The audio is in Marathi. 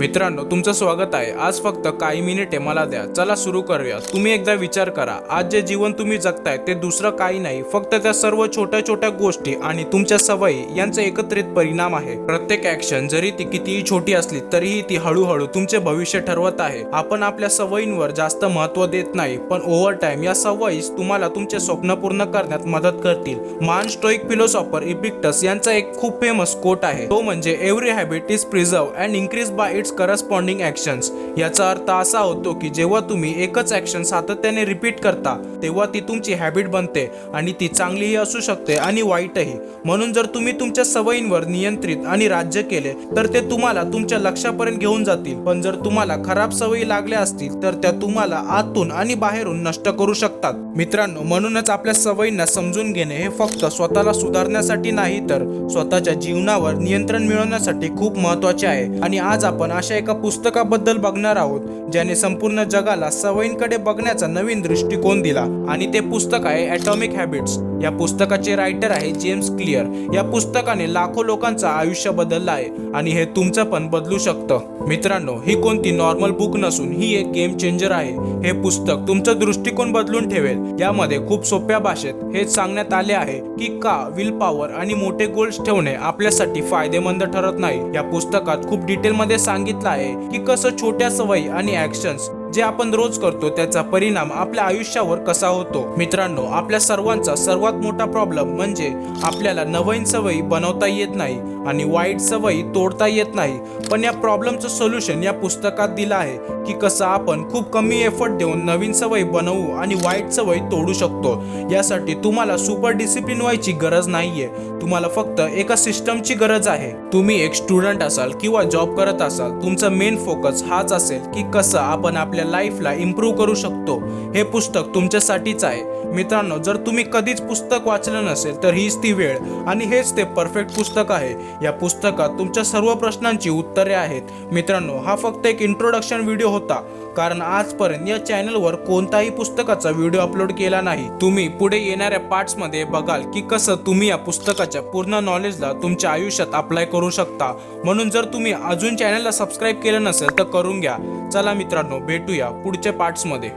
मित्रांनो तुमचं स्वागत आहे. आज फक्त काही मिनिटे मला द्या. चला सुरू करूया. तुम्ही एकदा विचार करा. आज जे जीवन तुम्ही जगताय ते दुसरं काही नाही. फक्त त्या सर्व छोट्या छोट्या गोष्टी आणि तुमच्या सवयी यांचा एकत्रित परिणाम आहे. प्रत्येक ऍक्शन जरी ती कितीही छोटी असली तरीही ती हळूहळू तुमचे भविष्य ठरवत आहे. आपण आपल्या सवयींवर जास्त महत्त्व देत नाही पण ओव्हर टाइम या सवयीस तुम्हाला तुमचे स्वप्न पूर्ण करण्यात मदत करतील. मान स्टोईक फिलॉसॉफर इपिक्टस यांचा एक खूप फेमस कोट आहे. तो म्हणजे every habit is preserve and increase by its corresponding actions याचा अर्थ असा होतो की जेव्हा तुम्ही एकच ऍक्शन सातत्याने रिपीट करता तेव्हा ती तुमची हॅबिट बनते आणि ती चांगलीही असू शकते आणि वाईटही. म्हणून जर तुम्ही तुमच्या सवयींवर नियंत्रित आणि राज्य केले तर ते तुम्हाला तुमच्या लक्षापर्यंत घेऊन जातील. पण जर तुम्हाला खराब सवयी लागल्या असतील तर त्या तुम्हाला आतून आणि बाहेरून नष्ट करू शकतात. मित्रांनो म्हणूनच आपल्या सवयींना समजून घेणे हे फक्त स्वतःला सुधारण्यासाठी नाही तर स्वतःच्या जीवनावर नियंत्रण मिळवण्यासाठी खूप महत्त्वाचे आहे. आणि आज आपण अशा एका पुस्तकाबद्दल बघणार आहोत ज्याने संपूर्ण जगाला सवयींकडे बघण्याचा नवीन दृष्टिकोन दिला. आणि ते पुस्तक आहे ॲटॉमिक हॅबिट्स या पुस्तकाचे रायटर आहे जेम्स क्लिअर या पुस्तकाने लाखो लोकांचं आयुष्य बदललं आहे आणि हे तुमचं पण बदलू शकतं. मित्रांनो ही कोणती नॉर्मल बुक नसून ही एक गेम चेंजर आहे. हे पुस्तक तुमचा दृष्टिकोन बदलून ठेवेल. यामध्ये खूप सोप्या भाषेत हे सांगण्यात आले आहे की का विल पॉवर आणि मोठे गोल्स ठेवणे आपल्यासाठी फायदेमंद ठरत नाही. या पुस्तकात खूप डिटेलमध्ये सांग सांगितलं आहे की कसं छोट्या सवयी आणि ऍक्शन्स जे आपण रोज करतो त्याचा परिणाम आपल्या आयुष्यावर कसा होतो? मित्रांनो आपल्या सर्वांचा सर्वात मोठा प्रॉब्लेम म्हणजे आपल्याला नवीन सवयी बनवता येत नाही आणि वाईट सवयी तोडता येत नाही. पण या प्रॉब्लेमचं सोल्युशन या पुस्तकात दिलं आहे की कसं आपण खूप कमी एफर्ट देऊन नवीन सवयी बनवू आणि वाईट सवयी तोडू शकतो. यासाठी तुम्हाला सुपर डिसिप्लिन व्हायची गरज नाहीये. तुम्हाला फक्त एका सिस्टमची गरज आहे. तुम्ही एक स्टुडंट असाल किंवा जॉब करत असाल तुमचा मेन फोकस हाच असेल की कसं आपण आपल्या आपल्या लाईफला इम्प्रूव्ह करू शकतो. हे पुस्तक तुमच्यासाठीच आहे. मित्रांनो जर तुम्ही कधीच पुस्तक वाचलं नसेल तर हीच ती वेळ. आणि हेच ते परफेक्ट पुस्तक आहे. या पुस्तकात तुमच्या सर्व प्रश्नांची उत्तरे आहेत. मित्रांनो हा फक्त एक इंट्रोडक्शन व्हिडिओ होता. कारण आजपर्यंत या चॅनलवर कोणताही पुस्तकाचा व्हिडिओ अपलोड केला नाही. तुम्ही पुढे येणाऱ्या पार्ट्समध्ये बघाल की कसं तुम्ही या पुस्तकाच्या पूर्ण नॉलेजला तुमच्या आयुष्यात अप्लाय करू शकता. म्हणून जर तुम्ही अजून चॅनलला सबस्क्राईब केलं नसेल तर करून घ्या. चला मित्रांनो भेटूया पुढच्या पार्ट्समध्ये